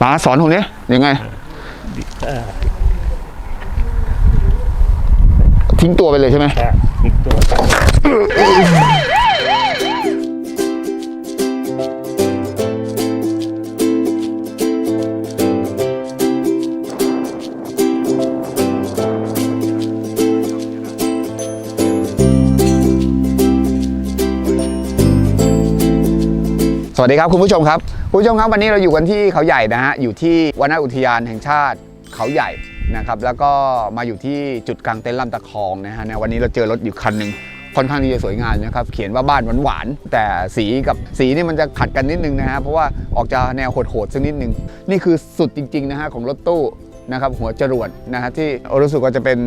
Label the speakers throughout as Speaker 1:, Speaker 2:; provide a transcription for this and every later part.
Speaker 1: ป๋าสอนผมนี้ยังไง ทิ้งตัวไปเลยใช่ไหม
Speaker 2: แค่อีกตัว
Speaker 1: สวัสดีครับคุณผู้ชมครับ คุณผู้ชมครับวันนี้เราอยู่กันที่เขาใหญ่นะฮะอยู่ที่วนอุทยานแห่งชาติเขาใหญ่นะครับแล้วก็มาอยู่ที่จุดกลางเต็นท์ลำตะคองนะฮะในวันนี้เราเจอรถอยู่คันหนึ่งค่อนข้างที่จะสวยงามนะครับเขียนว่าบ้านหวานๆแต่สีกับสีนี่มันจะขัดกันนิดนึงนะฮะเพราะว่าออกจะแนวโหดๆสักนิดนึง นี่คือสุดจริงๆนะฮะของรถตู้นะครับหัวจรวดนะฮะที่รู้สึกว่าจะเป็น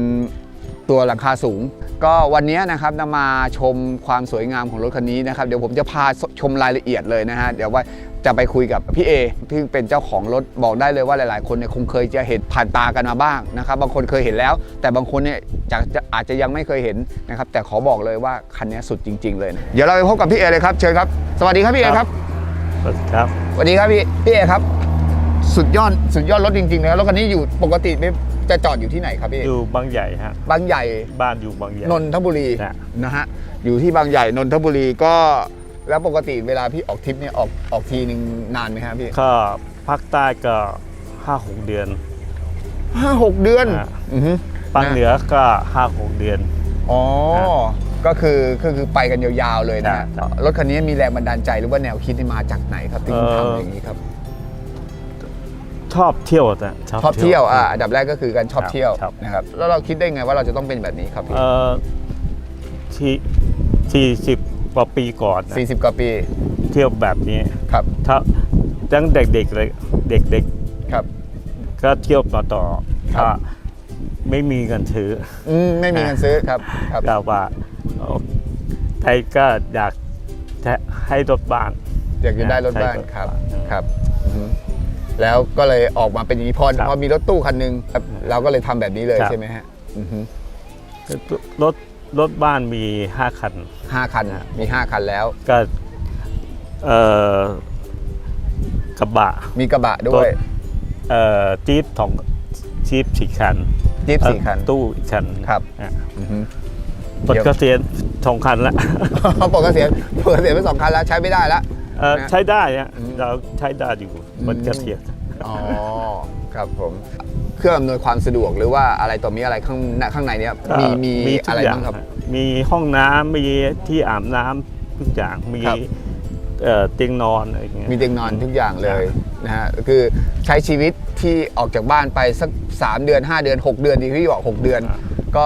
Speaker 1: ตัวหลังคาสูง ก็วันนี้นะครับนำมาชมความสวยงามของรถคันนี้นะครับเดี๋ยวผมจะพาชมรายละเอียดเลยนะฮะเดี๋ยวว่าจะไปคุยกับพี่เอที่เป็นเจ้าของรถบอกได้เลยว่าหลาย ๆ คนเนี่ยคงเคยจะเห็นผ่านตากันมาบ้างนะครับบางคนเคยเห็นแล้ว แต่บางคนเนี่ยจะจะอาจจะยังไม่เคยเห็นนะครับแต่ขอบอกเลยว่าคันนี้สุดจริง ๆ เลยนะเดี๋ยวเราไปพบกับพี่เอเลยครับเชิญครับสวัสดีครับพี่เอครับ
Speaker 2: สวัสดีครับ
Speaker 1: สวัสดีครับพี่พี่เอครับ สุดยอดสุดยอดรถจริงๆนะรถคันนี้อยู่ปกติไม่ จะจอดอยู่ที่ไหนครับพี่
Speaker 2: อยู่บางใหญ่ฮะ
Speaker 1: บางใหญ่
Speaker 2: บ้านอยู่บางใหญ่
Speaker 1: นนทบุรี
Speaker 2: นะ
Speaker 1: นะฮะอยู่ที่บางใหญ่นนทบุรีก็แล้วปกติเวลาพี่ออกทริปเนี่ยออกออกทีหนึ่งนานไหมครับพี่
Speaker 2: ก็ภาคใต้ก็ห้าหกเดือน
Speaker 1: ห้าหกเดือน
Speaker 2: อ่า
Speaker 1: อือฮึ
Speaker 2: ภาคเหนือก็ห้าหกเดือน
Speaker 1: อ๋อ
Speaker 2: อ่า
Speaker 1: ก็คือก็คือไปกันยาวๆเลยนะฮะ
Speaker 2: ใช่
Speaker 1: รถคันนี้มีแรงบันดาลใจหรือว่าแนวคิดที่มาจากไหนครับที่คุณ
Speaker 2: เอ่อ
Speaker 1: ทำอย่างนี้ครับ
Speaker 2: ชอบเที่ยวนะ
Speaker 1: ชอบเที่ยวอ่าอันดับแรกก็คือการชอบเที่ยว
Speaker 2: ครับ
Speaker 1: นะครับแล้วเราคิดได้ไงว่าเราจะต้องเป็นแบบนี้ครับพี่
Speaker 2: เอ่อที่ที่สิบกว่าปีก่อนนะ
Speaker 1: สี่สิบกว่าปี
Speaker 2: เที่ยวแบบนี้
Speaker 1: ครับ
Speaker 2: ถ้าตั้งเด็กๆเลยเด็ก
Speaker 1: ครับ
Speaker 2: ๆก็เที่ยวต่อต่อ
Speaker 1: ครับ
Speaker 2: ถ้าไม่มีเงินซื้อ
Speaker 1: อืมไม่มีเงินซื้อครับครับ
Speaker 2: ก็ว่าเอ่อไทยก็อยากจะให้รถบ้าน
Speaker 1: อยากจะได้รถบ้าน
Speaker 2: ใช่
Speaker 1: ครับ
Speaker 2: ครับ
Speaker 1: ครับอือฮึ แล้วก็เลยออกมาเป็นอย่างนี้พอ
Speaker 2: ครับ
Speaker 1: พอมีรถตู้คันหนึงครับเราก็เลยทำแบบนี้เลย
Speaker 2: ครับ
Speaker 1: ใช่ไหมฮะอือฮึ
Speaker 2: รถรถบ้านมีห้าคัน
Speaker 1: ห้าคันมีห้าคันแล้ว
Speaker 2: ก็เอ่อกระบะ
Speaker 1: มีกระบะด้วย
Speaker 2: เอ่อจี๊ปสองจี๊ปสี่คัน
Speaker 1: จี๊ปสี่คัน
Speaker 2: เอ่อตู้อีกคัน
Speaker 1: ครับ
Speaker 2: อะ
Speaker 1: อือฮึ
Speaker 2: ปลดเกษียณสองคันละ
Speaker 1: ปกติปกติไปสองคันแล้วใช้ไม่ได้แล้ว
Speaker 2: เอ่อ
Speaker 1: นะ
Speaker 2: ใช้ได้อะ
Speaker 1: อืม
Speaker 2: เราใช้ได้อยู่ปลดเกษียณ
Speaker 1: อ๋อครับผมเครื่องอำนวยความสะดวกหรือว่าอะไรต่อมีอะไรข้างข้างในเนี้ย
Speaker 2: ก็
Speaker 1: มีมี
Speaker 2: ทุก
Speaker 1: อะไร
Speaker 2: ย่
Speaker 1: บ้างครับ
Speaker 2: มีห้องน้ำมีที่อาบน้ำทุกอย่างมี
Speaker 1: ครับ
Speaker 2: เอ่อเตียงนอนอะไรอย่างเงี้ย
Speaker 1: มีเตียงนอนทุกอย่างเลยนะฮะคือใช้ชีวิตที่ออกจากบ้านไปสัก 3 เดือน 5 เดือน 6 เดือนที่พี่บอก6เดือน
Speaker 2: อ่า
Speaker 1: ก็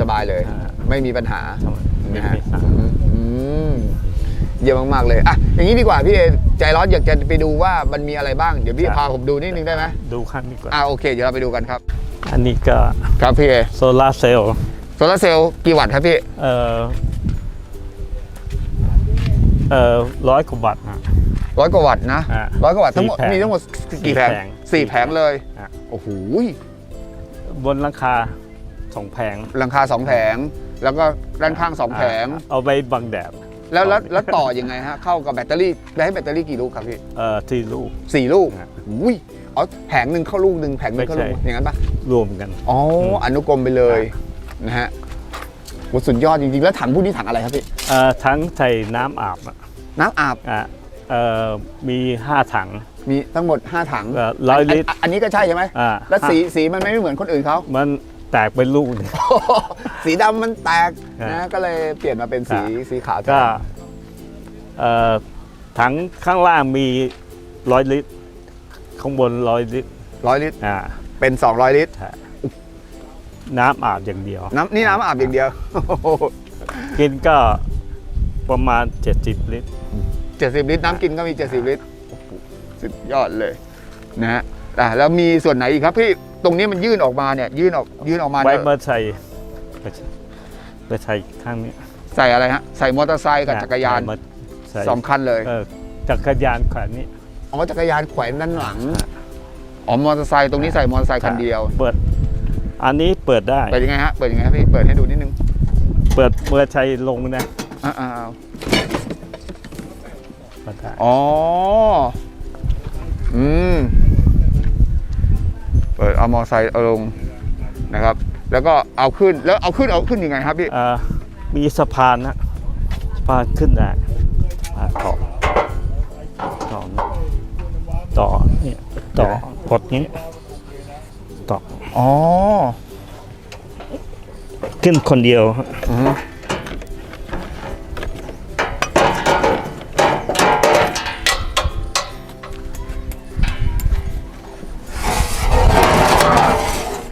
Speaker 1: สบายๆเลย
Speaker 2: อ่า
Speaker 1: ไม่มีปัญหา
Speaker 2: ไม่
Speaker 1: นะฮะ
Speaker 2: มีปัญหา
Speaker 1: อืมอืม เยี่ยมมาก ๆ เลยอะอย่างนี้ดีกว่าพี่เอใจร้อนอยากจะไปดูว่ามันมีอะไรบ้าง เดี๋ยวพี่พาผมดูนิดนึงได้ไหม
Speaker 2: ดูขั้นดีกว่า
Speaker 1: อ่าโอเค เดี๋ยวเราไปดูกันครับ
Speaker 2: อันนี้ก็
Speaker 1: ครับพี่เอ
Speaker 2: โซลาร์เซลล์
Speaker 1: โซลาร์เซลล์กี่วัตต์ครับพี่
Speaker 2: เอ่อเอ่อร้อยกว่าวัตต์ฮะ
Speaker 1: ร้อยกว่าวัตต์นะ
Speaker 2: อ่า
Speaker 1: ร้อยกว่าวัตต์ทั้งหมด
Speaker 2: สี่แผง
Speaker 1: มีทั้งหมดกี่แผง
Speaker 2: สี่แผง
Speaker 1: สี่แผงเลย
Speaker 2: อะ
Speaker 1: โอ้โห
Speaker 2: บนหลังคาสองแผง
Speaker 1: หลังคาสองแผง แล้วก็ด้านข้างสองแผง
Speaker 2: อ่าเอาไปบังแดด
Speaker 1: แล้วแล้วแล้วต่อยังไงฮะเข้ากับแบตเตอรี่ได้ให้แบตเตอรี่กี่ลูกครับพี่
Speaker 2: เอ่อที่ลูก
Speaker 1: สี่ลูก
Speaker 2: ฮะ
Speaker 1: อุ้ยอ๋อแผงหนึ่งเข้าลูกหนึ่งแผงหนึ่งเข้าลูก
Speaker 2: ไม่ใช่
Speaker 1: อย่างนั้นปะ
Speaker 2: รวมกัน
Speaker 1: อ๋ออ
Speaker 2: ม
Speaker 1: อนุกรมไปเลยนะฮะโหสุดยอดจริงๆ แล้วถังพวกนี้ถังอะไรครับพี่
Speaker 2: เอ่อทั้งใส่น้ำอาบอะ
Speaker 1: น้ำอาบ
Speaker 2: อะเอ่อมีห้าถัง
Speaker 1: มีทั้งหมด 5 ถัง
Speaker 2: เอ่อร้อย
Speaker 1: น
Speaker 2: ลิตร
Speaker 1: นอันนี้ก็ใช่ใช่ไหม
Speaker 2: อ่า
Speaker 1: แล้วสีสีมันไม่เหมือนคนอื่นเขา
Speaker 2: มัน แตกเป็นลูกเนี่ย
Speaker 1: สีดำมันแตก
Speaker 2: ฮะ
Speaker 1: นะ ก็เลยเปลี่ยนมาเป็นสี
Speaker 2: ครับ
Speaker 1: สีขาวแทน
Speaker 2: ก็เอ่อถังข้างล่างมีร้อยลิตร ข้างบนร้อยลิตร
Speaker 1: ร้อยลิตร
Speaker 2: อ่า
Speaker 1: เป็น 200 ลิตร
Speaker 2: น้ำอาบอย่างเดียว
Speaker 1: น้ำนี่น้ำอาบอย่างเดียว
Speaker 2: กินก็ประมาณ 70 ลิตร
Speaker 1: 70 ลิตร น้ำกินก็มี 70 ลิตรโอ้โหสุดยอดเลยนะฮะอะแล้วมีส่วนไหนอีกครับพี่ ตรงนี้มันยื่นออกมาเนี่ยยื่นออกยื่นออกมา
Speaker 2: ไว้
Speaker 1: เนี่ย
Speaker 2: มาใส่ไปใส่ข้างนี้
Speaker 1: ใส่อะไรฮะใส่มอเตอร์ไซค์กับจักรยาน
Speaker 2: มาใส่
Speaker 1: สองคันเลย
Speaker 2: เออจักรยานแขวนนี้
Speaker 1: อ๋อจักรยานแขวนด้านหลังอ๋อมอเตอร์ไซค์ตรงนี้ใส่มอเตอร์ไซค์คันเดียว
Speaker 2: เปิด อันนี้เปิดได้
Speaker 1: เปิดยังไงฮะเปิดยังไงครับพี่เปิดให้ดูนิดนึง
Speaker 2: เปิดเมื่อใช้ลงนะ
Speaker 1: อ่าอ่า
Speaker 2: เปิดได้
Speaker 1: อ๋ออืม เอามอไซค์เอาลงนะครับ แล้วก็เอาขึ้นแล้วเอาขึ้นเอาขึ้นยังไงครับพี่
Speaker 2: เอ่อมีสะพานนะสะพานขึ้นได้อ่าต่อต่อต่อนี่ต่อกดนี้ต่อ
Speaker 1: อ๋อ
Speaker 2: ขึ้นคนเดียวฮะ
Speaker 1: อื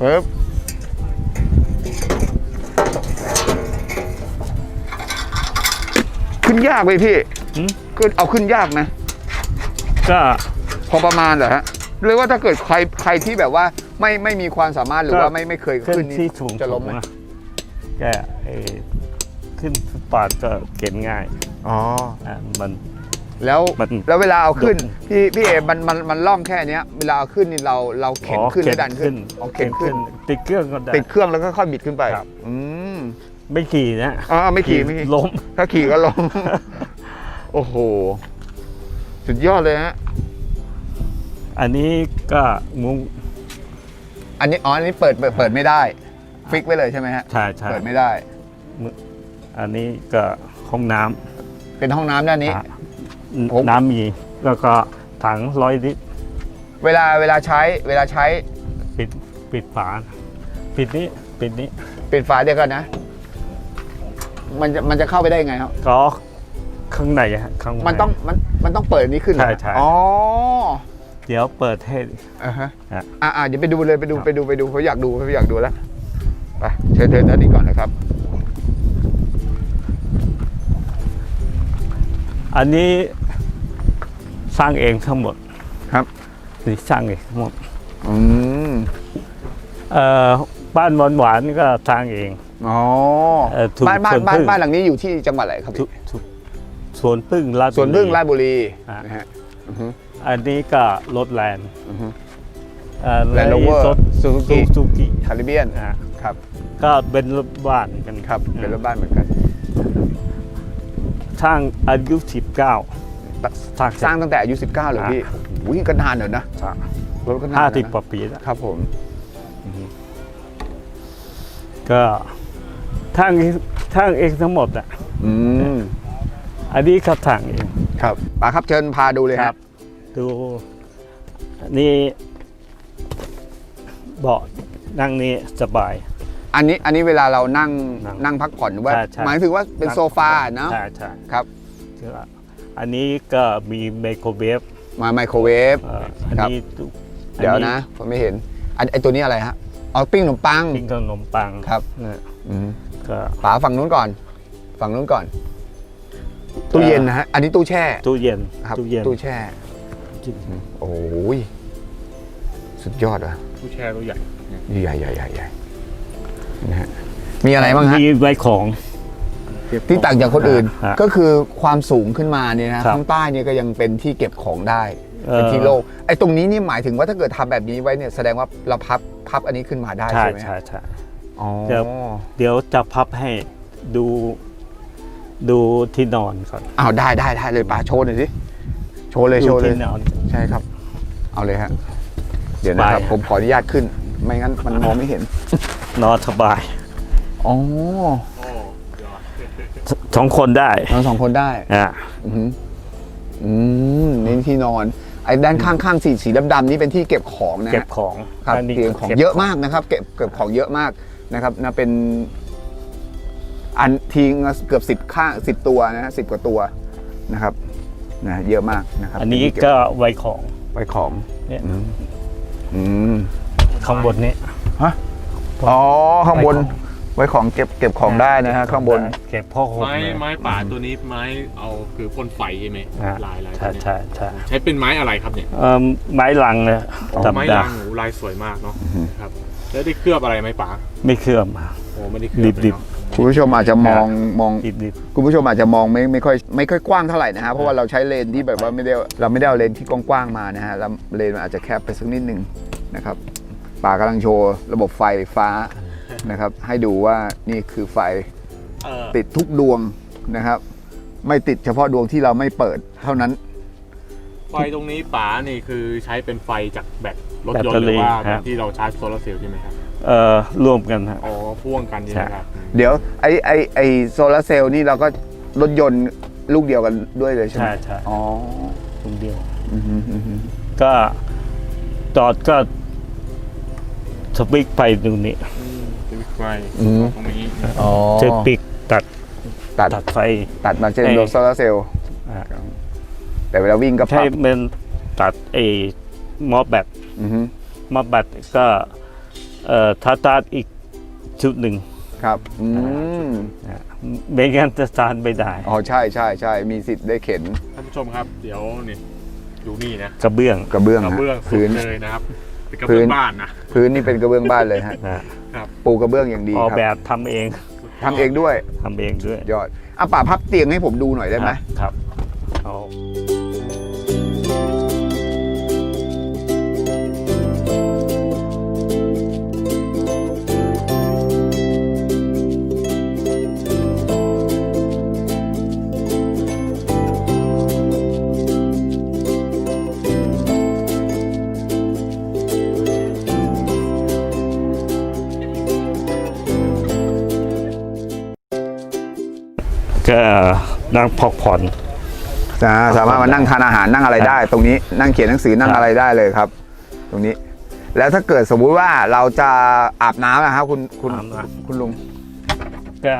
Speaker 1: ปึ๊บขึ้นยากไหมพี่
Speaker 2: หืม
Speaker 1: ขึ้นเอาขึ้นยากนะ
Speaker 2: ก็
Speaker 1: พอประมาณเหรอฮะหรือว่าถ้าเกิดใครใครที่แบบว่าไม่ไม่มีความสามารถหรือว่าไม่ไม่เคย
Speaker 2: ขึ้
Speaker 1: ขึ้
Speaker 2: น
Speaker 1: นนี่
Speaker 2: ที่สูง
Speaker 1: จะล้มไหม
Speaker 2: นะแกเอ่อขึ้นฟุตบาทก็เก็บง่าย
Speaker 1: อ๋อ
Speaker 2: อ่ามัน
Speaker 1: แล้ว
Speaker 2: มัน
Speaker 1: แล้วเวลาเอาขึ้น
Speaker 2: ดก
Speaker 1: พี่พี่เอมันมันมันล่องแค่เนี้ยเวลาเอาขึ้นนี่เราเราเข็น
Speaker 2: อ๋อ
Speaker 1: ขึ้นแล้วดันขึ้นอ๋อเข็นขึ้น
Speaker 2: ติดเครื่องก็ได้
Speaker 1: ติดเครื่องแล้วก็ค่อยบิดขึ้นไป
Speaker 2: ครับ
Speaker 1: อืม
Speaker 2: ไม่ขี่นะ
Speaker 1: อ๋อไม่ขี่ไม่ขี่
Speaker 2: ล้ม
Speaker 1: ถ้าขี่ก็ล้มโอ้โห สุดยอดเลยฮะ
Speaker 2: อันนี้ก็มุ้ง
Speaker 1: อันนี้อ๋ออันนี้เปิดเปิดเปิดไม่ได้ ฟิกไว้เลยใช่ไหมฮะ
Speaker 2: ใช่ใช่
Speaker 1: เปิดไม่ได้
Speaker 2: อันนี้ก็ห้องน้
Speaker 1: เป็นห้องน้ำด้านำนี้
Speaker 2: อะ
Speaker 1: ผม
Speaker 2: น้ำมีแล้วก็ถังร้อยลิตร
Speaker 1: เวลาเวลาใช้เวลาใช้
Speaker 2: ปิดปิดฝา ปิดนี้ปิดนี้
Speaker 1: ปิดฝาเดียวกันนะ มันจะมันจะเข้าไปได้ยังไงครับ
Speaker 2: ก็ข้างในฮะข้างใน
Speaker 1: มันต้องมันมันต้องเปิดอันนี้ขึ้นเหรอ
Speaker 2: ใช่ใช่
Speaker 1: อ๋อ
Speaker 2: เดี๋ยวเปิดให้
Speaker 1: อ่าฮะ
Speaker 2: ฮะ
Speaker 1: อ่าอ่าเดี๋ยวไปดูเลยไปดู
Speaker 2: ครับ
Speaker 1: ไปดูไปดูเขาอยากดูเขาอยากดูแล้วไปเชิญเชิญด้านนี้ก่อนนะครับ
Speaker 2: อันนี้สร้างเองทั้งหมด
Speaker 1: ครับ
Speaker 2: นี่สร้างเองทั้งหมด
Speaker 1: อืม
Speaker 2: เอ่อบ้านหวานหวานๆก็สร้างเอง
Speaker 1: อ๋อ
Speaker 2: เอ่อถูก
Speaker 1: บ้านบ้าน
Speaker 2: สวน
Speaker 1: บ้าน
Speaker 2: พึ่ง
Speaker 1: บ้านหลังนี้อยู่ที่จังหวัดอะไรครับ
Speaker 2: ทุ
Speaker 1: พี่
Speaker 2: กทุกสวนพึ่งลาด
Speaker 1: สวนพึ่งราชบุรี
Speaker 2: อ่า
Speaker 1: นะฮะอือฮึ
Speaker 2: อันนี้ก็รถแลนด์
Speaker 1: อือฮึ
Speaker 2: เอ่อ
Speaker 1: Land Rover
Speaker 2: รถ
Speaker 1: Suzuki
Speaker 2: ซูกิ
Speaker 1: คาริเบียน
Speaker 2: อ่า
Speaker 1: ครับ
Speaker 2: ก็เป็นรถบ้านกัน
Speaker 1: ครับเป็นรถบ้านเหมือนกัน
Speaker 2: ช่างอายุสิบเก้าสร้าง
Speaker 1: สร้างตั้งแต่อายุ 19เลย
Speaker 2: อ่า
Speaker 1: พี่อุ้ยก็นานเดี๋ยวนะรถก็นาน
Speaker 2: ห้า
Speaker 1: แล้ว
Speaker 2: สิบ
Speaker 1: นะ
Speaker 2: กว่าปีแล้ว
Speaker 1: ครับผม
Speaker 2: ก็ทางทางเองทั้งหมดอะ
Speaker 1: อืม
Speaker 2: อันนี้เขาทางเอง
Speaker 1: ครับป๋าครับเชิญพาดูเลย
Speaker 2: ค
Speaker 1: ค
Speaker 2: รั
Speaker 1: รับบ
Speaker 2: ดูนี่เบาะนั่งนี้สบาย
Speaker 1: อันนี้อันนี้เวลาเรานั่ง
Speaker 2: นั่ง
Speaker 1: นั่งพักผ่อนหรือว่า
Speaker 2: ใช่ใช่
Speaker 1: หมายถึงว่าเป็นโซฟาเนาะ
Speaker 2: ใช่ใช่
Speaker 1: ครับ
Speaker 2: คือว่าอันนี้ก็มีไมโครเวฟ
Speaker 1: มาไมโครเวฟ
Speaker 2: เอ่ออัน
Speaker 1: ครับ
Speaker 2: นี้ตุ
Speaker 1: เดี๋ยวนะ ผมไม่เห็นอันไอตัวนี้อะไรฮะอ๋อปิ้งขนมปัง
Speaker 2: ปิ้งขนมปัง
Speaker 1: ครับ
Speaker 2: เนี่ย
Speaker 1: อืม
Speaker 2: ก็
Speaker 1: ป๋าฝั่งนู้นก่อน ฝั่งนู้นก่อน ตู้เย็นนะฮะอันนี้ตู้แช่
Speaker 2: ตู้เย็น
Speaker 1: ครับ
Speaker 2: ตู้เย็น
Speaker 1: ตู้แช่โอ้ยสุดยอดอะ
Speaker 3: ผู้แช่ตัวใหญ่
Speaker 1: ใหญ่ใหญ่ใหญ่ใหญ่ นะฮะมีอะไรบ้างฮะ
Speaker 2: มีไว้ของ
Speaker 1: ที่ต่างจากคนอื่น
Speaker 2: ฮะ
Speaker 1: ก็คือความสูงขึ้นมาเนี่ยนะครับข้างใต้เนี่ยก็ยังเป็นที่เก็บของได้
Speaker 2: เอ่อ
Speaker 1: เป็นที่โล่งไอ้ตรงนี้นี่หมายถึงว่าถ้าเกิดทำแบบนี้ไว้เนี่ยแสดงว่าเราพับพับอันนี้ขึ้นมาได้
Speaker 2: ใช่
Speaker 1: ใช่ไหม
Speaker 2: ใช่ใช่
Speaker 1: อ๋อ
Speaker 2: เดี๋ยวเดี๋ยวจะพับให้ดูดูที่นอนก่อน
Speaker 1: อ้าวได้ได้ได้เลยป่าโชว์หน่อยสิโชว์เลย
Speaker 2: ดู
Speaker 1: โชว์เลย
Speaker 2: ที่นอน
Speaker 1: ใช่ครับ เอาเลยฮะ เดี๋ยวนะครับ
Speaker 2: ไป
Speaker 1: ผมขออนุญาตขึ้น ไม่งั้นมันมองไม่เห็น
Speaker 2: นอนสบาย
Speaker 1: อ๋อ
Speaker 2: สสองคนได้
Speaker 1: นอนสองคนได้
Speaker 2: อ่า
Speaker 1: อือหืออืมนี่ที่นอนไอ้ด้านข้างๆสีสีดำๆนี่เป็นที่เก็บของนะ
Speaker 2: เก็
Speaker 1: ฮะ
Speaker 2: บของ
Speaker 1: ครับ
Speaker 2: นนี้
Speaker 1: เก็บของเยอะมากนะครับ เก็บเก็บของเยอะมากนะครับนะเป็น อันทีเกือบสิบข้างสิบตัวนะสิบกว่าตัวนะครับนะเยอะมากนะครับ
Speaker 2: อันนี้
Speaker 1: เป็ที่เบ
Speaker 2: ก็ไว้ของ
Speaker 1: ไว้ของ
Speaker 2: เนี่ย
Speaker 1: อืมอืม
Speaker 2: ข้างบนนี้
Speaker 1: อ๋อข้างบน
Speaker 2: ไว้ของ
Speaker 1: ไว้ของเก็บเก็บของได้นะฮะข้างบน
Speaker 2: เก็บพ่อห่ม
Speaker 3: ไม้
Speaker 2: เลย
Speaker 3: ไม้ป่าตัวนี้ไม้เอาคือพ่นไฟใช่ไหม
Speaker 2: อ่า
Speaker 3: ลายลาย
Speaker 2: ใช่
Speaker 3: ตัวเนี้ย
Speaker 2: ใช่ใช่
Speaker 3: ใช้เป็นไม้อะไรครับเนี่ย
Speaker 2: เอ่อไม้ลังเลย
Speaker 3: อ๋อ
Speaker 2: ดำ
Speaker 3: ไม้
Speaker 2: ด
Speaker 3: ยางหนูลายสวยมากเนาะครับแล้วได้เคลือบอะไรไหมป๋า
Speaker 2: ไม่เคลื่อม
Speaker 3: โอ้ไม่ได้เคลือบเลย
Speaker 2: ดิบ
Speaker 3: เนาะ
Speaker 1: คุณผู้ชมอาจจะมองมอง
Speaker 2: ดิบดิบ
Speaker 1: คุณผู้ชมอาจจะมองไม่ไม่ค่อยไม่ค่อยกว้างเท่าไหร่นะฮะเพราะว่าเราใช้เลนที่แบบว่าไม่ได้เราไม่ได้เอาเลนที่กว้างๆมานะฮะแล้วเลนมันอาจจะแคบไปสักนิดหนึ่งนะครับ ป่ากำลังโชว์ระบบไฟฟ้านะครับ ให้ดูว่านี่คือไฟ
Speaker 3: เออ
Speaker 1: ติดทุกดวงนะครับ ไม่ติดเฉพาะดวงที่เราไม่เปิดเท่านั้น
Speaker 3: ไฟตรงนี้ป๋านี่คือใช้เป็นไฟจากแบตรถ
Speaker 2: แบต
Speaker 3: ยน
Speaker 2: เตอ
Speaker 3: ต์ห
Speaker 2: รี่
Speaker 3: รือว่า
Speaker 2: ค
Speaker 3: แบ
Speaker 2: รั
Speaker 3: บบที่เราชาร์จโซลาร์เซลล์ใช่ไหมครับ
Speaker 2: เอ่อรวมกันฮะ
Speaker 3: อ๋อพ่วงกันใช่ไหมครับอืม
Speaker 1: เดี๋ยวไอไอไอโซลาร์เซลล์นี่เราก็รถยนต์ลูกเดียวกันด้วยเลยใช่ไหม
Speaker 2: ใช่ใช่
Speaker 1: อ๋อ
Speaker 2: ตรงเดียว
Speaker 1: อือฮึอือฮึ
Speaker 2: ก็จอดก็ สวิกไปตรงนี้
Speaker 3: เป็นไฟ
Speaker 1: อืม
Speaker 3: ตรงนี้
Speaker 1: อ๋อ
Speaker 2: เจะปิกตัด
Speaker 1: ตัด
Speaker 2: ตัดไฟ
Speaker 1: ตัดมาเช่น
Speaker 2: ให้
Speaker 1: รถโซลาร์เซลล์
Speaker 2: อ่า
Speaker 1: แต่เวลาวิ่งก็ป
Speaker 2: ใช้
Speaker 1: รับ
Speaker 2: เป็นตัดไอ้มอแบต
Speaker 1: อือฮึ
Speaker 2: มอแบตก็เอ่อถ้าตัดอีกชุดหนึ่ง
Speaker 1: ครับอืม
Speaker 2: นะไม่งั้นจะสตาร์ทไม่ได้
Speaker 1: อ๋อใช่ใช่ใช่มีสิทธิ์ได้เข็น
Speaker 3: ท่านผู้ชมครับ เดี๋ยวนี่ดูนี่นะ
Speaker 2: กระเบื้อง
Speaker 1: กระเบื้อง
Speaker 3: กระ
Speaker 1: ฮะ
Speaker 3: เบื้องสุด
Speaker 1: พื้น
Speaker 3: เลยนะครับ เป็นกระ
Speaker 1: พื้
Speaker 3: เบื้อนงบ้านนะ
Speaker 1: พื้นนี่เป็นกระเบื้องบ้านเลยฮะ
Speaker 2: นะ
Speaker 1: ปูกระเบื้องอย่างดี
Speaker 2: ออก
Speaker 1: ครับ
Speaker 2: แบบทำเอง
Speaker 1: ทำเองด้วย
Speaker 2: ทำเองด้วย
Speaker 1: ยอดอะป่าพับเตียงให้ผมดูหน่อยได้ไหม
Speaker 2: ครับเอา นั่งพักผ่อน
Speaker 1: อ่าสามารถมานั่งทานอาหารนั่งอะไรได้ ตรงนี้นั่งเขียนหนังสือนั่ง
Speaker 2: ครับ
Speaker 1: อะไรได้เลยครับ ตรงนี้ แล้วถ้าเกิดสมมุติว่าเราจะอาบน้ำนะครับคุณคุณ
Speaker 2: อาบน้
Speaker 1: คุณลุง
Speaker 2: ก็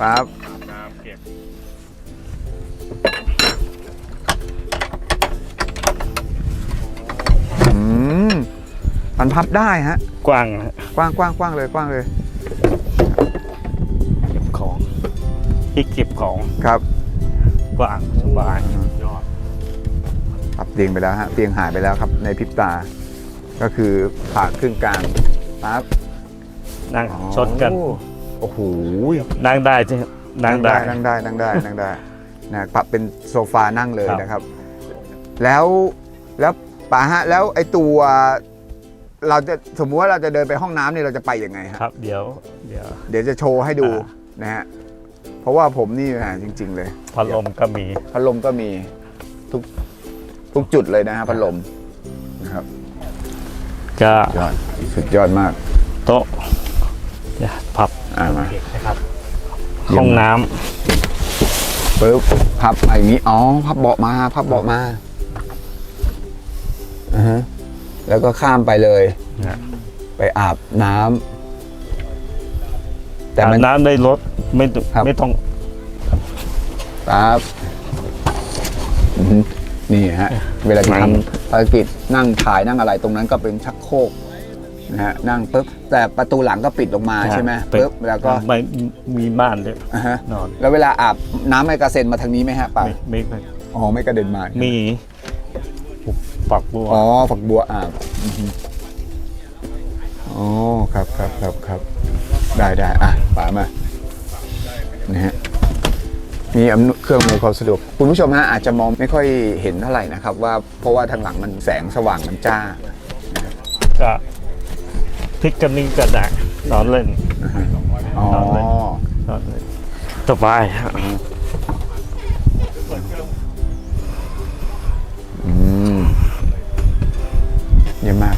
Speaker 1: ครับ
Speaker 3: อาบน้ำเก็บ
Speaker 1: อืมมันพับได้ฮะ
Speaker 2: กว้างฮะ
Speaker 1: กว้างกว้างกว้างเลยกว้างเลย
Speaker 2: ที่เก็บของ
Speaker 1: ครับ
Speaker 2: กว้างสบาย
Speaker 3: ยอด
Speaker 1: พับเตียงไปแล้วฮะเตียงหายไปแล้วครับในพริบตา ก็คือผ่าครึ่งกลางปั๊บ
Speaker 2: นั่งชนกัน
Speaker 1: โอ้โห
Speaker 2: นั่งได้ใช่ไหมนั่งได้
Speaker 1: นั่งได้นั่งได้นั่งได้นะปรับเป็นโซฟานั่งเลย
Speaker 2: ครับ
Speaker 1: นะครับ แล้วแล้วป๋าฮะแล้วไอตัวเราจะสมมุติว่าเราจะเดินไปห้องน้ำเนี่ยเราจะไปยังไงฮะ
Speaker 2: ครับ เดี๋ยว เดี๋ยว
Speaker 1: เดี๋ยวจะโชว์ให้ดู
Speaker 2: อ่า
Speaker 1: นะฮะ เพราะว่าผมนี่แหมจริง ๆ เลย
Speaker 2: พัดลมก็มี
Speaker 1: พัดลมก็มีทุกทุกจุดเลยนะฮะพัดลมนะครับ
Speaker 2: ก็
Speaker 1: ยอดสุดยอดมาก
Speaker 2: โต๊ะเดี๋ยวพับ
Speaker 1: อ่ามา
Speaker 3: นะครับ
Speaker 1: เยี่ยม
Speaker 2: ห้องน้
Speaker 1: ปึ๊บพับมาอย่างนี้อ๋อพับเบาะมาพับเบาะมาอ่าฮะแล้วก็ข้ามไปเลยำ
Speaker 2: นะ
Speaker 1: ไปอาบน้ำแต่
Speaker 2: อา
Speaker 1: มัน
Speaker 2: บน้ำได้รถ ไม่ต้อง
Speaker 1: ครับ
Speaker 2: ไม่ต้อง
Speaker 1: ปั๊บอื้อหือนี่ฮะ เวลาจะทำภารกิจนั่งถ่ายนั่งอะไรตรงนั้นก็เป็นชักโครกนะฮะนั่งปุ๊บแต่ประตูหลังก็ปิดลงมาใช่ไหม
Speaker 2: เป็น
Speaker 1: ปุ๊บแล้วก็
Speaker 2: ไม่มีม่านด้วย
Speaker 1: อ่าฮะ
Speaker 2: นอน
Speaker 1: แล้วเวลาอาบน้ำไม่กระเซ็นมาทางนี้ไหมฮะป่า
Speaker 2: ไม่ไม่ไม่
Speaker 1: อ๋อไม่กระเด็นมา
Speaker 2: มีปักบัว
Speaker 1: อ๋อ ฝักบัวอาบอือหืออ๋อ ครับครับครับครับ ได้ได้อะป่ามา นะฮะมีอำนวยเครื่องอำนวยความสะดวกคุณผู้ชมฮะอาจจะมองไม่ค่อยเห็นเท่าไหร่นะครับ ว่าเพราะว่าทางหลังมันแสงสว่างมันจ้า
Speaker 2: ก็พลิกกันนี่ก็ได้นอนเล่น
Speaker 1: อ๋อ
Speaker 2: นอนเล่นสบายฮะ
Speaker 1: อืมเยี่ยมมาก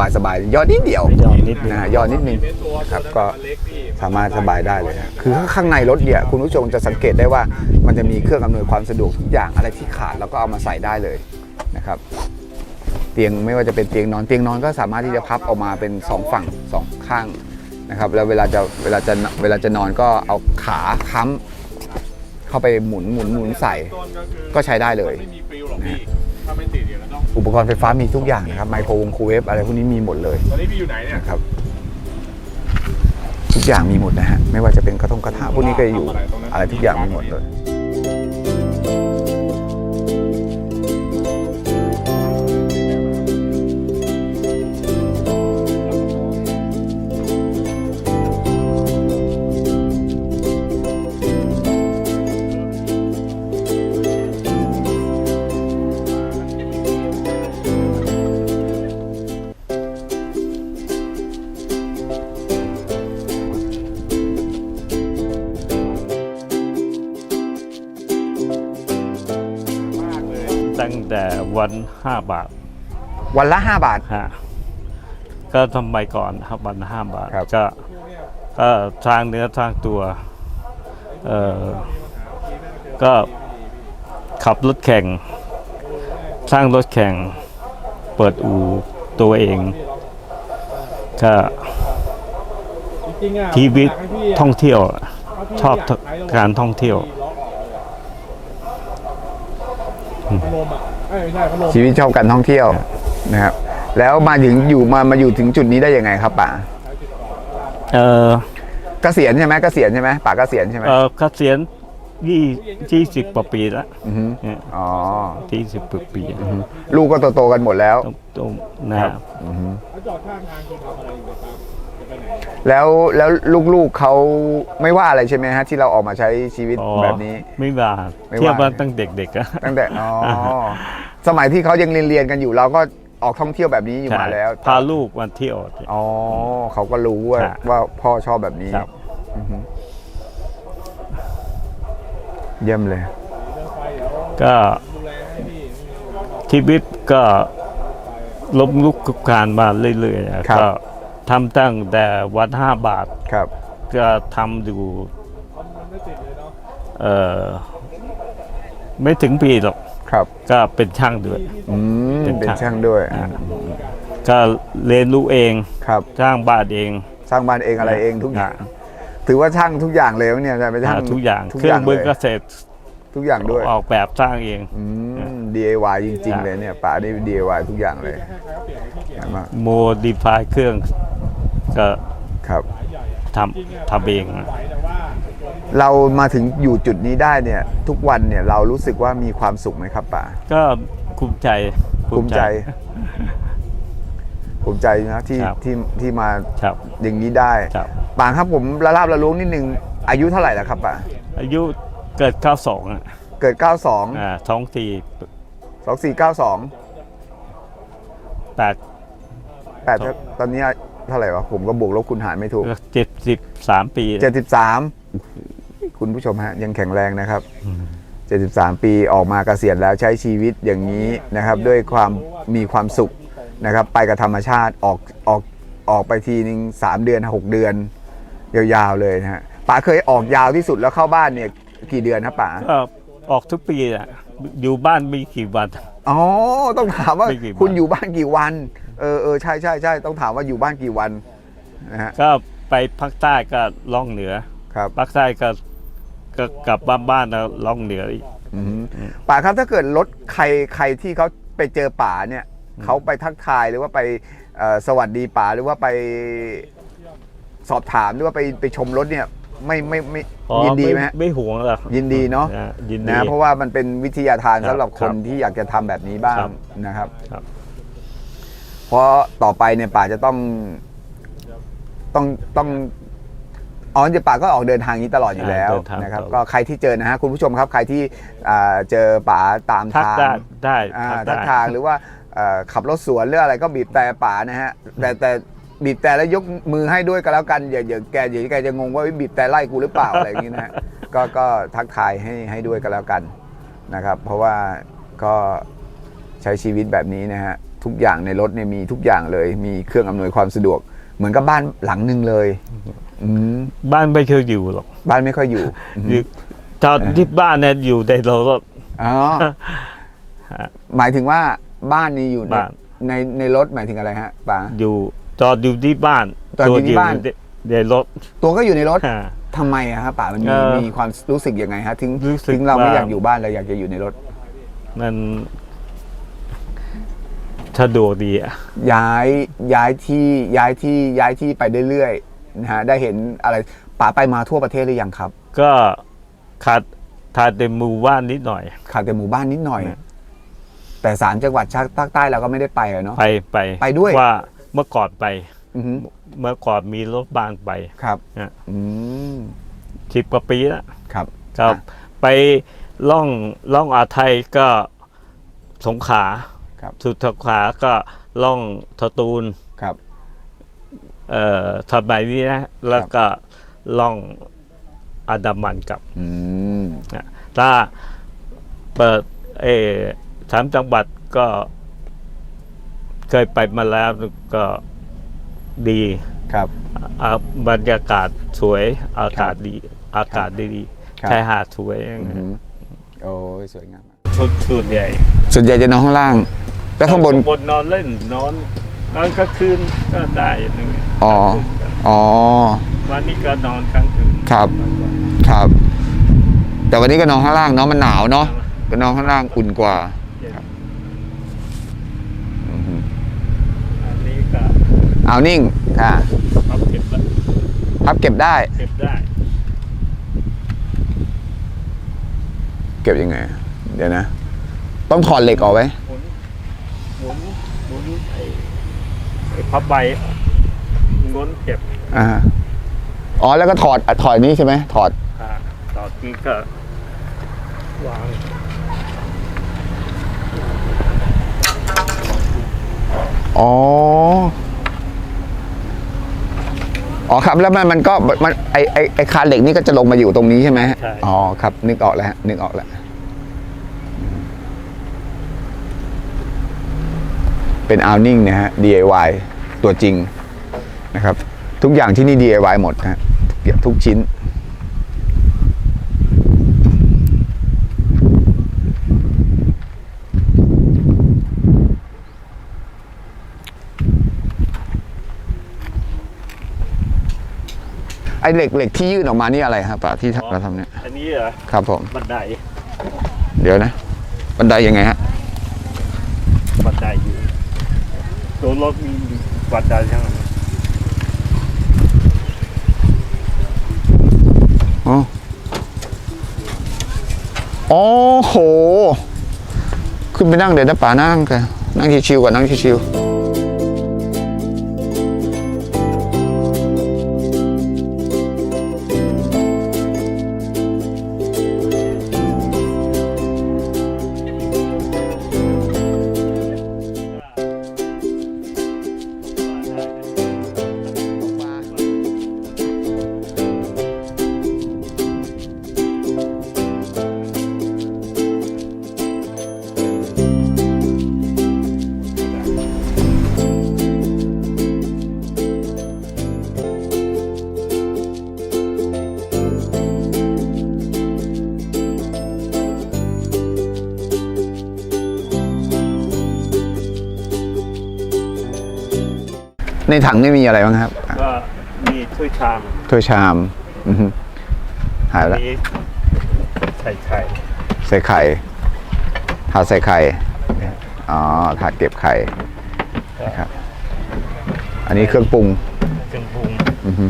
Speaker 1: สบายสบายๆยอดนิดเดียว
Speaker 2: ยอดนิดนึง
Speaker 1: นะฮะยอดนิดนึงครับก็สามารถสบายได้เลยนะคือข้างในรถเนี่ยคุณผู้ชมจะสังเกตได้ว่ามันจะมีเครื่องอำนวยความสะดวกทุกอย่างอะไรที่ขาดเราก็เอามาใส่ได้เลยนะครับ เตียงไม่ว่าจะเป็นเตียงนอนเตียงนอนก็สามารถที่จะพับออกมาเป็นสองฝั่งสองข้างนะครับแล้วเวลาจะเวลาจะเวลาจะนอนก็เอาขาค้ำเข้าไปหมุนหมุนหมุนใส่
Speaker 3: ต้นก็คือ
Speaker 1: ก็ใช้ได้เลย
Speaker 3: ไม่มีฟิลหรอกพี่ ถ้าไม่ติดเดี๋ยวเราต้อง
Speaker 1: อุปกรณ์ไฟฟ้ามีทุกอย่างนะครับไมโครวงคูเวฟอะไรพวกนี้มีหมดเลย
Speaker 3: ตอนนี้พี่อยู่ไหนเนี่ย
Speaker 1: นะครับ ทุกอย่างมีหมดนะฮะไม่ว่าจะเป็นกระทงกระทะพวกนี้ก็อยู่อะไรทุกอย่างมีหมดเลย
Speaker 2: ห้าบาท
Speaker 1: วันละ 5 บาท
Speaker 2: ฮะก็ทำไมก่อนครับวันห้าบาท
Speaker 1: ครับ
Speaker 2: ก็ก็สร้างเนื้อสร้างตัวเอ่อก็ขับรถแข่ง สร้างรถแข่ง เปิดอู่ตัวเองก็
Speaker 3: จริงๆอะ
Speaker 2: ชีวิต
Speaker 3: อยากให้พี่
Speaker 2: ท่องเที่ยว
Speaker 3: ถ้าพี่
Speaker 2: ชอบ
Speaker 3: ยใช้
Speaker 2: การท่องเที่ยว
Speaker 3: พัดลมอะเอ้ยไม่ใช่พัดลม
Speaker 1: ชีวิตชอบการท่องเที่ยวนะครับ แล้วมาถึงอยู่มามาอยู่ถึงจุดนี้ได้ยังไงครับป่า
Speaker 2: เออ
Speaker 1: เกษียณใช่ไหมเกษียณใช่ไหมป่าเกษียณใช่ไหม
Speaker 2: เออเกษียณยี่ยี่สิบกว่าปีแล้ว
Speaker 1: อฮึ
Speaker 2: เนี่ย
Speaker 1: อ๋อ
Speaker 2: ยี่สิบกว่าปี
Speaker 1: ลูกก็โตๆกันหมดแล้ว
Speaker 2: ต้องต้องนะ
Speaker 1: อือฮึ
Speaker 3: แล้วจอดข้างทางคือทำอะไรอยู่ครับจะไปไหน
Speaker 1: แล้วแล้วลูกๆเขาไม่ว่าอะไรใช่ไหมฮะที่เราออกมาใช้ชีวิต
Speaker 2: อ๋อ
Speaker 1: แบบนี้
Speaker 2: ไม่ว่า
Speaker 1: ไม่ว่า
Speaker 2: เทียบมาตั้งเด็กๆอะ
Speaker 1: ตั้งแต่อ๋อสมัยที่เขายังเรียนเรียนๆกันอยู่เราก็ออกท่องเที่ยวแบบนี้อยู่มาแล้ว
Speaker 2: พาลูกมาเที่ยว
Speaker 1: อ๋อเขาก็รู้ว่า
Speaker 2: ครับ
Speaker 1: ว่าพ่อชอบแบบนี้
Speaker 2: ครับ
Speaker 1: อือฮึเยี่ยมเลย
Speaker 2: ก็
Speaker 3: ดูแลให้พี่
Speaker 2: ชีวิตก็ล้มลุกคลุกคลานมาเรื่อยๆอะ
Speaker 1: ครับ
Speaker 2: ก็ ทำตั้งแต่วันห้าบาท
Speaker 1: ครับ
Speaker 2: ก็ทำอยู่
Speaker 3: มันไม่ติดเลยเนาะ
Speaker 2: เออไม่ถึงปีหรอก
Speaker 1: ครับ
Speaker 2: ก็เป็นช่างด้วย
Speaker 1: อืม
Speaker 2: เป็น
Speaker 1: เป็น
Speaker 2: ช่าง
Speaker 1: ช่างด้วย
Speaker 2: อ่า ก็เรียนรู้เอง
Speaker 1: ครับ
Speaker 2: สร้างบ้านเอง
Speaker 1: สร้างบ้านเองอะไรเองทุกอย่าง ถือว่าช่างทุกอย่างเลยเนี่ยจะเป็นช่าง
Speaker 2: ทุกอย่าง
Speaker 1: ทุก
Speaker 2: เครื่
Speaker 1: อ
Speaker 2: อง
Speaker 1: ย่าง
Speaker 2: มื
Speaker 1: เล
Speaker 2: อยเกษตร
Speaker 1: ทุกอย่างด้วย
Speaker 2: ออกแบบสร้างเอง
Speaker 1: อืม DIY จริง
Speaker 2: อ่า
Speaker 1: ๆเลยเนี่ยป๋านี่ DIY ทุกอย่างเลย
Speaker 3: ให้ใครก็เปลี่ยนให้พี่เกียรติ
Speaker 1: มาก
Speaker 2: โมดิฟายเครื่อง ก็
Speaker 1: ครับ
Speaker 2: ทำทำเองอะ
Speaker 3: ไหวแต่ว่าตัวที่
Speaker 1: เรามาถึงอยู่จุดนี้ได้เนี่ย ทุกวันเนี่ยเรารู้สึกว่ามีความสุขไหมครับป๋า
Speaker 2: ก็ภูมิใจ
Speaker 1: ภูมิใจ ภูมิใจนะที่
Speaker 2: ครับ
Speaker 1: ที่ที่มา
Speaker 2: ครับ
Speaker 1: อย่างนี้ได้
Speaker 2: ครับ
Speaker 1: ป๋าครับผมละลาบละล้วงนิดนึงอายุเท่าไหร่แล้วครับป๋า
Speaker 2: อายุเกิด92อะ
Speaker 1: เกิด 92
Speaker 2: อ่าท้องที
Speaker 1: 2492
Speaker 2: แปด
Speaker 1: 8ตอนนี้ เท่าไหร่วะผมก็บวกลบคูณหารไม่ถูก
Speaker 2: เจ็ดสิบสามปี
Speaker 1: 73คุณผู้ชมฮะยังแข็งแรงนะครับ73ปีออกมาเกษียณแล้วใช้ชีวิตอย่างนี้นะครับ ด้วยความมีความสุขนะครับ ไปกับธรรมชาติออกออกออกไปทีนึง3เดือน6เดือน ยาวๆเลยนะฮะป๋าเคยออกยาวที่สุดแล้วเข้าบ้านเนี่ยกี่เดือนครับป๋า
Speaker 2: ก็ออกทุกปีอะอยู่บ้านมีกี่วัน
Speaker 1: อ๋อต้องถามว่า
Speaker 2: ไม่กี่วัน
Speaker 1: คุณอยู่บ้านกี่วัน เออเออใช่ใช่ใช่ต้องถามว่าอยู่บ้านกี่วันนะฮะ
Speaker 2: ก็ไปภาคใต้ก็ล่องเหนือ
Speaker 1: ครับ
Speaker 2: ภาคใต้ก็ก็กลับบ้านบ้านแล้วล่องเหนืออีก
Speaker 1: อืมป๋าครับถ้าเกิดรถใครใครที่เขาไปเจอป๋าเนี่ยเขาไปทักทายหรือว่าไปเอ่อสวัสดีป๋าหรือว่าไปสอบถามหรือว่าไปไปชมรถเนี่ยไม่ไม่ไม่
Speaker 2: อ๋อ
Speaker 1: ยินดีไหม
Speaker 2: ไม่
Speaker 1: ฮะ
Speaker 2: ไม่ห่วงหรอก
Speaker 1: ยินดีเนาะ
Speaker 2: อ่ยินดี
Speaker 1: นะเพราะว่ามันเป็นวิทยาทาน
Speaker 2: ครับ
Speaker 1: สำหรับคน
Speaker 2: ครับ
Speaker 1: ที่อยากจะทำแบบนี้บ้าง
Speaker 2: ครับ
Speaker 1: นะครับ
Speaker 2: ครับ
Speaker 1: เพราะต่อไปเนี่ยป่าจะต้องต้องต้องอ๋อจะป่าก็ออกเดินทางนี้ตลอดอยู่แล้ว
Speaker 2: เดินทาง
Speaker 1: นะครับ
Speaker 2: ตลอด
Speaker 1: ก็ใครที่เจอนะฮะคุณผู้ชมครับใครที่อ่าเจอป่าตาม
Speaker 2: ทัก
Speaker 1: ทาง
Speaker 2: ได้ได้
Speaker 1: อ่า
Speaker 2: ทัก
Speaker 1: ทัก
Speaker 2: ได้
Speaker 1: ทางหรือว่าเอ่อขับรถสวนหรืออะไรก็บีบแต่ป่านะฮะแต่แต่บีบแต่แล้วยกมือให้ด้วยก็แล้วกันอย่าอย่าแกอย่าแกจะงงว่าบีบแต่ไล่กูหรือเปล่าอะไรอย่างนี้นะฮะก็ก็ทักทายให้ให้ด้วยก็แล้วกันนะครับ เพราะว่าก็ใช้ชีวิตแบบนี้นะฮะ ทุกอย่างในรถเนี่ยมีทุกอย่างเลย มีเครื่องอำนวยความสะดวก เหมือนกับบ้านหลังหนึ่งเลยอืม
Speaker 2: บ้านไม่เคยอยู่หรอก
Speaker 1: บ้านไม่ค่อยอยู่อืม
Speaker 2: อยู่ตอนที่บ้านเนี่ยอยู่ในรถ
Speaker 1: อ๋อหมายถึงว่าบ้านนี้อยู่ใน
Speaker 2: บ้าน
Speaker 1: ในในรถหมายถึงอะไรฮะป๋า
Speaker 2: อยู่จอดอยู่ที่บ้าน
Speaker 1: จอดอยู่ที่บ้าน
Speaker 2: ตัวในรถ
Speaker 1: ตัวก็อยู่ในรถ
Speaker 2: อ่า
Speaker 1: ทำไมอะครับป๋ามันมี
Speaker 2: เออ
Speaker 1: มีความรู้สึกยังไงฮะถึง
Speaker 2: รู้สึก
Speaker 1: ถึงเราไม่
Speaker 2: ว่า
Speaker 1: อยากอยู่บ้านเราอยากจะอยู่ในรถ
Speaker 2: มัน สะดวกดีอะ
Speaker 1: ย้ายย้ายที่ย้ายที่ย้ายที่ไปเรื่อยๆนะฮะได้เห็นอะไรป๋าไปมาทั่วประเทศหรือยังครับ
Speaker 2: ก็ขาดขาดแต่หมู่บ้านนิดหน่อย
Speaker 1: ขาดแต่หมู่บ้านนิดหน่อย
Speaker 2: นะ
Speaker 1: แต่สามจังหวัดภาคใต้เราก็ไม่ได้ไปอะเนาะ
Speaker 2: ไปไป
Speaker 1: ไปด้วย
Speaker 2: ว่าเมื่อก่อนไป
Speaker 1: อือฮึ
Speaker 2: เมื่อก่อนมีรถบ้านไป
Speaker 1: ครับ
Speaker 2: นะ
Speaker 1: อืม
Speaker 2: สิบกว่าปีแล้ว
Speaker 1: ครับ
Speaker 2: ก็
Speaker 1: อะ
Speaker 2: ไปล่องล่องอาไทยก็สงขลา
Speaker 1: ครับ
Speaker 2: สุดสงขลาก็ล่องสตูล
Speaker 1: ครับ
Speaker 2: เอ่อสมัยนี้นะ แล้วก็ล่องอันดามันกับ
Speaker 1: อืม
Speaker 2: นะถ้าเปิดเออสามจังหวัดก็เคยไปมาแล้วก็ดี
Speaker 1: ครับ
Speaker 2: อ่าบรรยากาศสวย อากาศดี อากาศดี
Speaker 1: ครับ
Speaker 2: ชายหาดสวย
Speaker 1: อือหือโอ้ยสวยงามมาก
Speaker 2: สุดสุดใหญ่
Speaker 1: ส่วนใหญ่จะนอนข้างล่าง แล้วข้างบน
Speaker 2: บนนอนเล่นนอนนอนกลางคืนก็ได้อย่างนึง
Speaker 1: อ๋อ อ๋อ
Speaker 2: วันนี้ก็นอนกลางคืน
Speaker 1: ครับ ครับ แต่วันนี้ก็นอนข้างล่างเนาะมันหนาวเนาะก็นอนข้างล่างอุ่นกว่าครับอือหือ
Speaker 2: อันนี้ก็
Speaker 1: เอานิ่งค่ะ
Speaker 2: พับเก็บแล้ว
Speaker 1: พับเก็บได้
Speaker 2: เก็บได้
Speaker 1: เก็บยังไง เดี๋ยวนะ ต้องถอดเหล็กออกไหม
Speaker 2: หมุนหมุนหมุนไอ้ไอ้ พับใบง้นเก็บ
Speaker 1: อ่าอ๋อแล้วก็ถอดอะถอดนี้ใช่ไหมถอด
Speaker 2: อ่าต่อนี้ก็วาง
Speaker 1: อ๋อ อ๋อครับแล้วมันมันก็มันไอไอไอคานเหล็กนี่ก็จะลงมาอยู่ตรงนี้ใช่ไหม
Speaker 2: ใช่
Speaker 1: อ๋อครับ นึกออกแล้วฮะนึกออกแล้ว เป็นอ w นิ่งนะฮะ DIY ตัวจริงนะครับ ทุกอย่างที่นี่ DIY หมดนะฮะทุกอย่างทุกชิ้น ไอเหล็กเหล็กที่ยื่นออกมานี่อะไรครับป่าที่เราทำเนี่ย
Speaker 2: อันนี้เหรอ
Speaker 1: ครับผม
Speaker 2: บันได
Speaker 1: เดี๋ยวนะ บันไดยังไงฮะ
Speaker 2: บันไดอยู่ตัวรถมี บันไดใช่ไหม
Speaker 1: อ๋ออ๋อโห ขึ้นไปนั่งเดี๋ยวนะป่านั่งกันนั่งชิวๆก่อนนั่งชิวๆ ในถังนี่มีอะไรบ้างครับ
Speaker 2: ก็มีถ้วยชาม
Speaker 1: ถ้วยชามอือฮึหาย
Speaker 2: อัน
Speaker 1: แล้ว
Speaker 2: นี้ใส่ไข่
Speaker 1: ใส่ไข่ถาดใส่ไข่ อ๋อถาดเก็บไข่นะครับ อันนี้เครื่องปรุง
Speaker 2: เครื่องปรุง
Speaker 1: อือฮึ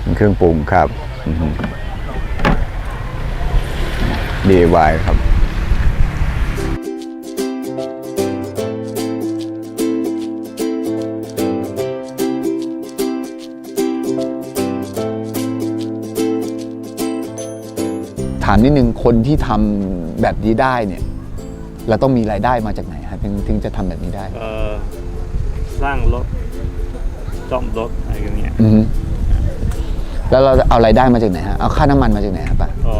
Speaker 1: เป็นเครื่องปรุงครับ อือฮึ DIY ครับามนิดนึงคนที่ทำแบบนี้ได้เนี่ย เราต้องมีรายได้มาจากไหนครับถึงถึงจะทำแบบนี้ได้
Speaker 2: เอ่อสร้างรถซ่อมรถอะไรอย่างเงี้ย
Speaker 1: อือฮึแล้วเราจะเอารายได้มาจากไหนฮะเอาค่าน้ำมันมาจากไหนครับป้า
Speaker 2: อ๋อ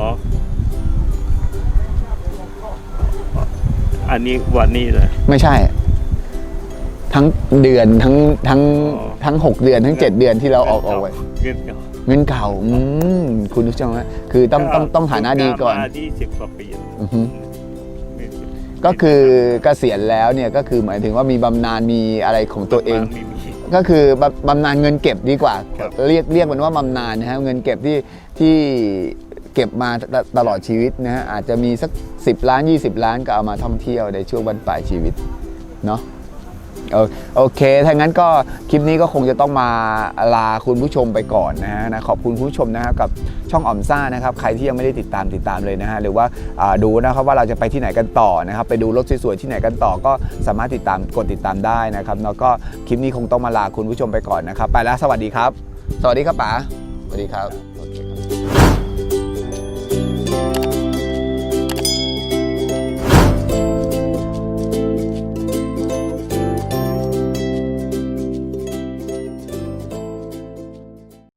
Speaker 2: อันนี้วันนี้เลย
Speaker 1: ไม่ใช่ ทั้งเดือนทั้งทั้ง
Speaker 2: อ๋อ
Speaker 1: ทั้งหกเดือนทั้งเจ็ดเดือนที่เราออกออกไว้
Speaker 2: เงิน เก่า
Speaker 1: เงินเก่าอืมคุณผู้ชมฮะคือต้องต้องต้องฐานะดีก่อน
Speaker 2: มายี่สิบกว่าปีแล้ว
Speaker 1: อือฮึ
Speaker 2: ยี่สิบ
Speaker 1: ก็คือเกษียณแล้วเนี่ยก็คือหมายถึงว่ามีบำนาญมีอะไรของตัวเอง
Speaker 2: ไม่มี
Speaker 1: ก็คือบำบำนาญเงินเก็บดีกว่า
Speaker 2: ครับ
Speaker 1: เรียกเรียกมันว่าบำนาญนะฮะเงินเก็บที่ที่เก็บมาตตลอดชีวิตนะฮะอาจจะมีสัก 10 ล้าน 20 ล้านก็เอามาท่องเที่ยวในช่วงบรรปลายชีวิตเนาะ โอโอเค ถ้างั้นก็คลิปนี้ก็คงจะต้องมาลาคุณผู้ชมไปก่อนนะฮะนะขอบคุณผู้ชมนะครับกับช่องอ่อมซ่านะครับใครที่ยังไม่ได้ติดตามติดตามเลยนะฮะหรือว่าดูนะครับว่าเราจะไปที่ไหนกันต่อนะครับไปดูรถสวยๆที่ไหนกันต่อก็สามารถติดตามกดติดตามได้นะครับแล้วก็คลิปนี้คงต้องมาลาคุณผู้ชมไปก่อนนะครับ ไปแล้วสวัสดีครับ สวัสดีครับป๋าสวัสดีครับโอเคครับ